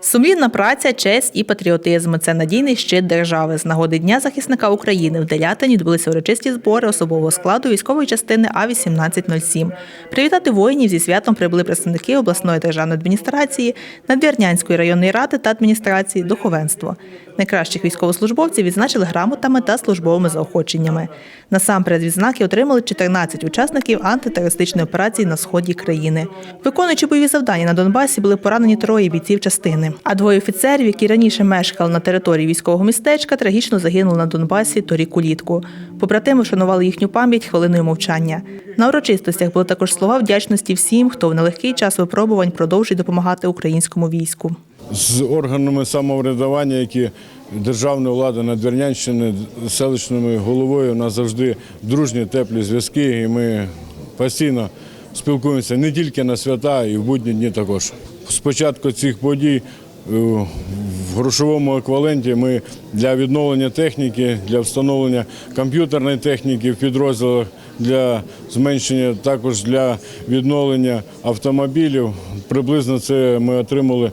Сумлінна праця, честь і патріотизм це надійний щит держави. З нагоди Дня захисника України в Делятині відбулися урочисті збори особового складу військової частини А 1807 Привітати воїнів зі святом прибули представники обласної державної адміністрації, Надвірнянської районної ради та адміністрації, духовенство. Найкращих військовослужбовців відзначили грамотами та службовими заохоченнями. Насамперед відзнаки отримали 14 учасників антитерористичної операції на сході країни. Виконуючи бойові завдання на Донбасі, були поранені троє бійців частини. А двоє офіцерів, які раніше мешкали на території військового містечка, трагічно загинули на Донбасі торік улітку. Побратими вшанували їхню пам'ять хвилиною мовчання. На урочистостях були також слова вдячності всім, хто в нелегкий час випробувань продовжує допомагати українському війську. з органами самоврядування, які державної влади Надвірнянщини, селищною головою у нас завжди дружні, теплі зв'язки, і ми постійно спілкуємося не тільки на свята, і в будні дні також. З початку цих подій е, в грошовому еквіваленті ми для відновлення техніки, для встановлення комп'ютерної техніки в підрозділах, для зменшення також для відновлення автомобілів. Приблизно це ми отримали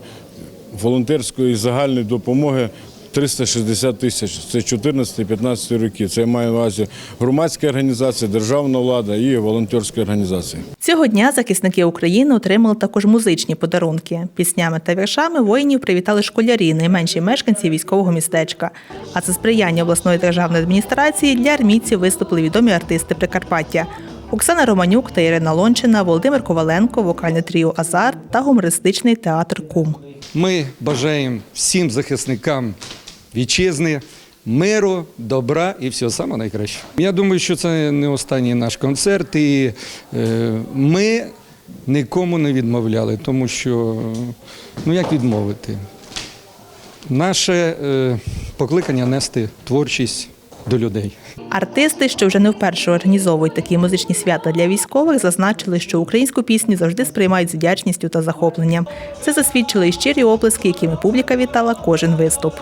волонтерської загальної допомоги 360 тисяч. Це 14-15 роки. Це я маю на увазі громадська організація, державна влада і волонтерські організації. Цього дня захисники України отримали також музичні подарунки. Піснями та віршами воїнів привітали школярі, найменші мешканці військового містечка. А це сприяння обласної державної адміністрації для армійців виступили відомі артисти Прикарпаття. Оксана Романюк та Ірина Лончина, Володимир Коваленко, вокальне тріо Азар та гумористичний театр Кум. Ми бажаємо всім захисникам вітчизни, миру, добра і всього самого найкращого. Я думаю, що це не останній наш концерт, і е, ми нікому не відмовляли, тому що ну як відмовити? Наше е, покликання нести творчість до людей. Артисти, що вже не вперше організовують такі музичні свята для військових, зазначили, що українську пісню завжди сприймають з вдячністю та захопленням. Це засвідчили і щирі оплески, якими публіка вітала кожен виступ.